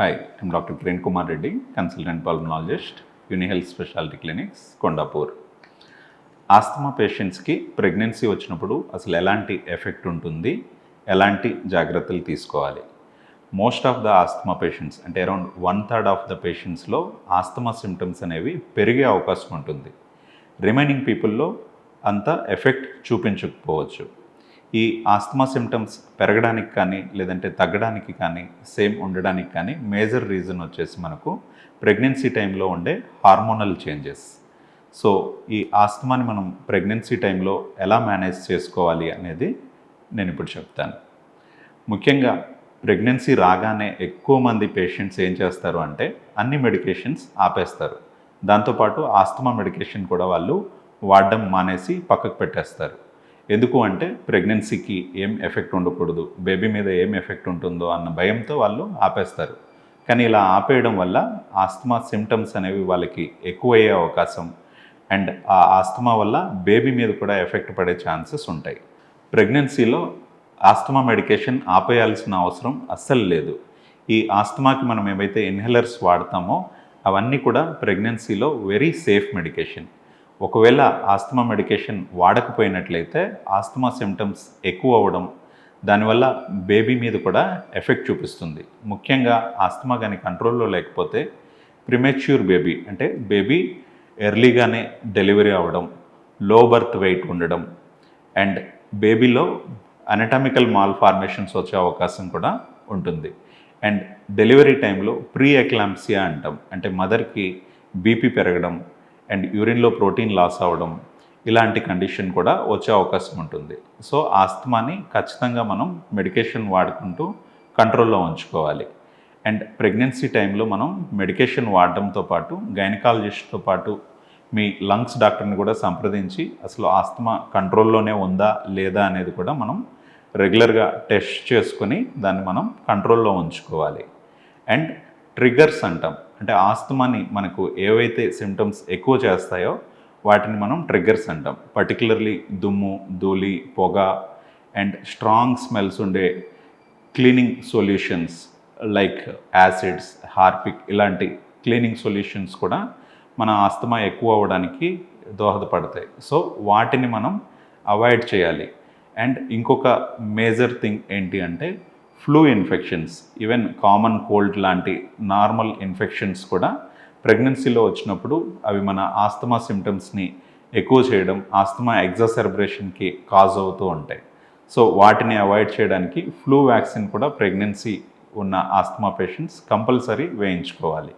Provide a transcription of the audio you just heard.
Hi I'm doctor Kiran Kumar Reddy consultant pulmonologist Unihealth speciality clinics Kondapur asthma పేషెంట్స్కి pregnancy వచ్చినప్పుడు అసలు ఎలాంటి effect ఉంటుంది? ఎలాంటి జాగ్రత్తలు తీసుకోవాలి? Most of the asthma patients అంటే around one third of the పేషెంట్స్లో asthma symptoms అనేవి పెరిగే అవకాశం ఉంటుంది. రిమైనింగ్ పీపుల్లో అంత ఎఫెక్ట్ చూపించకపోవచ్చు. ఈ ఆస్తమా సిమ్టమ్స్ పెరగడానికి కానీ లేదంటే తగ్గడానికి కానీ సేమ్ ఉండడానికి కానీ మేజర్ రీజన్ వచ్చేసి మనకు ప్రెగ్నెన్సీ టైంలో ఉండే హార్మోనల్ చేంజెస్ సో ఈ ఆస్తమాని మనం ప్రెగ్నెన్సీ టైంలో ఎలా మేనేజ్ చేసుకోవాలి అనేది నేను ఇప్పుడు చెప్తాను. ముఖ్యంగా ప్రెగ్నెన్సీ రాగానే ఎక్కువ మంది పేషెంట్స్ ఏం చేస్తారు అంటే అన్ని మెడికేషన్స్ ఆపేస్తారు. దాంతోపాటు ఆస్తమా మెడికేషన్ కూడా వాళ్ళు వాడడం మానేసి పక్కకు పెట్టేస్తారు. ఎందుకు అంటే ప్రెగ్నెన్సీకి ఏం ఎఫెక్ట్ ఉండకూడదు బేబీ మీద ఏం ఎఫెక్ట్ ఉంటుందో అన్న భయంతో వాళ్ళు ఆపేస్తారు. కానీ ఇలా ఆపేయడం వల్ల ఆస్తమా సిమ్టమ్స్ అనేవి వాళ్ళకి ఎక్కువయ్యే అవకాశం అండ్ ఆ ఆస్తమా వల్ల బేబీ మీద కూడా ఎఫెక్ట్ పడే ఛాన్సెస్ ఉంటాయి. ప్రెగ్నెన్సీలో ఆస్తమా మెడికేషన్ ఆపేయాల్సిన అవసరం అస్సలు లేదు. ఈ ఆస్తమాకి మనం ఏవైతే ఇన్హేలర్స్ వాడతామో అవన్నీ కూడా ప్రెగ్నెన్సీలో వెరీ సేఫ్ మెడికేషన్. ఒకవేళ ఆస్తమా మెడికేషన్ వాడకపోయినట్లయితే ఆస్తమా సిమ్టమ్స్ ఎక్కువ అవ్వడం దానివల్ల బేబీ మీద కూడా ఎఫెక్ట్ చూపిస్తుంది. ముఖ్యంగా ఆస్తమా కానీ కంట్రోల్లో లేకపోతే ప్రిమెచ్యూర్ బేబీ అంటే బేబీ ఎర్లీగానే డెలివరీ అవ్వడం లో బర్త్ వెయిట్ ఉండడం అండ్ బేబీలో అనటామికల్ మాల్ ఫార్మేషన్స్ వచ్చే అవకాశం కూడా ఉంటుంది. అండ్ డెలివరీ టైంలో ప్రీ ఎక్లాంప్సియా అంటాం అంటే మదర్కి బీపీ పెరగడం అండ్ యూరిన్లో ప్రోటీన్ లాస్ అవ్వడం ఇలాంటి కండిషన్ కూడా వచ్చే అవకాశం ఉంటుంది. సో ఆస్తమాని ఖచ్చితంగా మనం మెడికేషన్ వాడుకుంటూ కంట్రోల్లో ఉంచుకోవాలి. అండ్ ప్రెగ్నెన్సీ టైంలో మనం మెడికేషన్ వాడడంతో పాటు గైనకాలజిస్ట్తో పాటు మీ లంగ్స్ డాక్టర్ని కూడా సంప్రదించి అసలు ఆస్తమా కంట్రోల్లోనే ఉందా లేదా అనేది కూడా మనం రెగ్యులర్గా టెస్ట్ చేసుకొని దాన్ని మనం కంట్రోల్లో ఉంచుకోవాలి. అండ్ ట్రిగ్గర్స్ అంటాం. అంటే ఆస్తమాని మనకు ఏవైతే సిమ్టమ్స్ ఎక్కువ చేస్తాయో వాటిని మనం ట్రిగ్గర్స్ అంటాం. పర్టికులర్లీ దుమ్ము ధూళి పొగ అండ్ స్ట్రాంగ్ స్మెల్స్ ఉండే cleaning solutions like acids Harpic ఇలాంటి క్లీనింగ్ సొల్యూషన్స్ కూడా మన ఆస్తమా ఎక్కువ అవ్వడానికి దోహదపడతాయి. సో వాటిని మనం అవాయిడ్ చేయాలి. అండ్ ఇంకొక మేజర్ థింగ్ ఏంటి అంటే flu infections even common cold లాంటి నార్మల్ ఇన్ఫెక్షన్స్ కూడా ప్రెగ్నెన్సీలో వచ్చినప్పుడు అవి మన ఆస్తమా సిమ్టమ్స్ని ఎక్కువ చేయడం ఆస్తమా ఎగ్జాసెరబ్రేషన్కి కాజ్ అవుతూ ఉంటాయి. సో వాటిని అవాయిడ్ చేయడానికి ఫ్లూ వ్యాక్సిన్ కూడా ప్రెగ్నెన్సీ ఉన్న ఆస్తమా పేషెంట్స్ కంపల్సరీ వేయించుకోవాలి.